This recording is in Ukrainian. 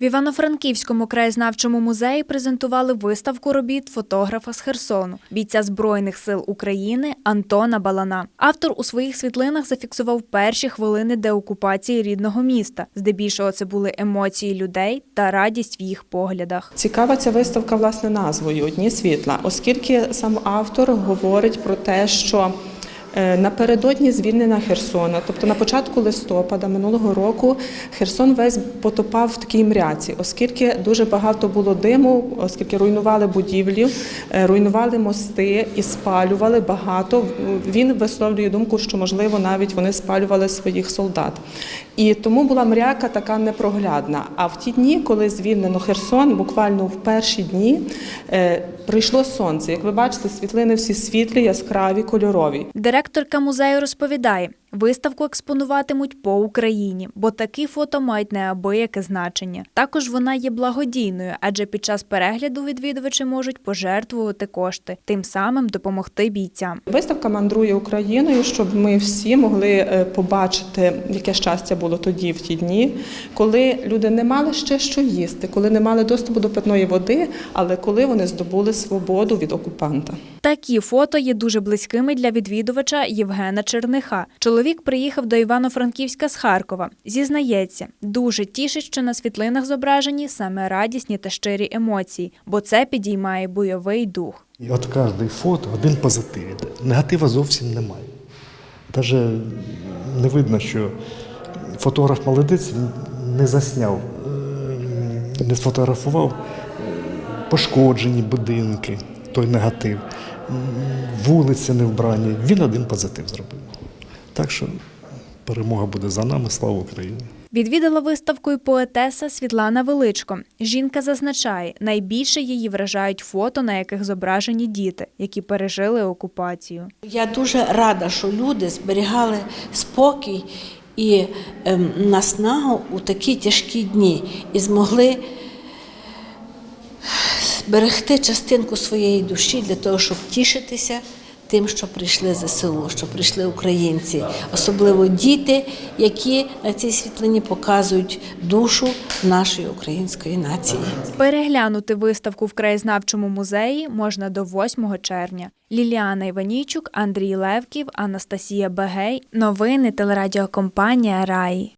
В Івано-Франківському краєзнавчому музеї презентували виставку робіт фотографа з Херсону, бійця Збройних сил України Антона Балана. Автор у своїх світлинах зафіксував перші хвилини деокупації рідного міста. Здебільшого це були емоції людей та радість в їх поглядах. Цікава ця виставка власне назвою Одні світла, оскільки сам автор говорить про те, що напередодні звільнення Херсона, тобто на початку листопада минулого року, Херсон весь потопав в такій мряці, оскільки дуже багато було диму, оскільки руйнували будівлі, е, руйнували мости і спалювали багато. Він висловлює думку, що можливо навіть вони спалювали своїх солдат. І тому була мряка така непроглядна. А в ті дні, коли звільнено Херсон, буквально в перші дні е, прийшло сонце. Як ви бачите, світлини всі світлі, яскраві, кольорові. Директорка музею розповідає, виставку експонуватимуть по Україні, бо такі фото мають неабияке значення. Також вона є благодійною, адже під час перегляду відвідувачі можуть пожертвувати кошти, тим самим допомогти бійцям. Виставка мандрує Україною, щоб ми всі могли е, побачити, яке щастя було тоді, в ті дні, коли люди не мали ще що їсти, коли не мали доступу до питної води, але коли вони здобули свободу від окупанта. Такі фото є дуже близькими для відвідувача Євгена Черниха. Чоловік приїхав до Івано-Франківська з Харкова. Зізнається, дуже тішить, що на світлинах зображені саме радісні та щирі емоції, бо це підіймає бойовий дух. І от кожне фото один позитив. Негатива зовсім немає. Навіть не видно, що фотограф молодець не засняв, е, не сфотографував е, пошкоджені будинки, той негатив, вулиці не вбрані. Він один позитив зробив. Так що перемога буде за нами, слава Україні! Відвідала виставку і поетеса Світлана Величко. Жінка зазначає, найбільше її вражають фото, на яких зображені діти, які пережили окупацію. Я дуже рада, що люди зберігали спокій і ем, наснагу у такі тяжкі дні і змогли зберегти частинку своєї душі для того, щоб тішитися тим, що прийшли ЗСУ, що прийшли українці, особливо діти, які на цій світлині показують душу нашої української нації. Переглянути виставку в краєзнавчому музеї можна до 8 червня. Ліліана Іванійчук, Андрій Левків, Анастасія Бегей. Новини телерадіокомпанія Раї.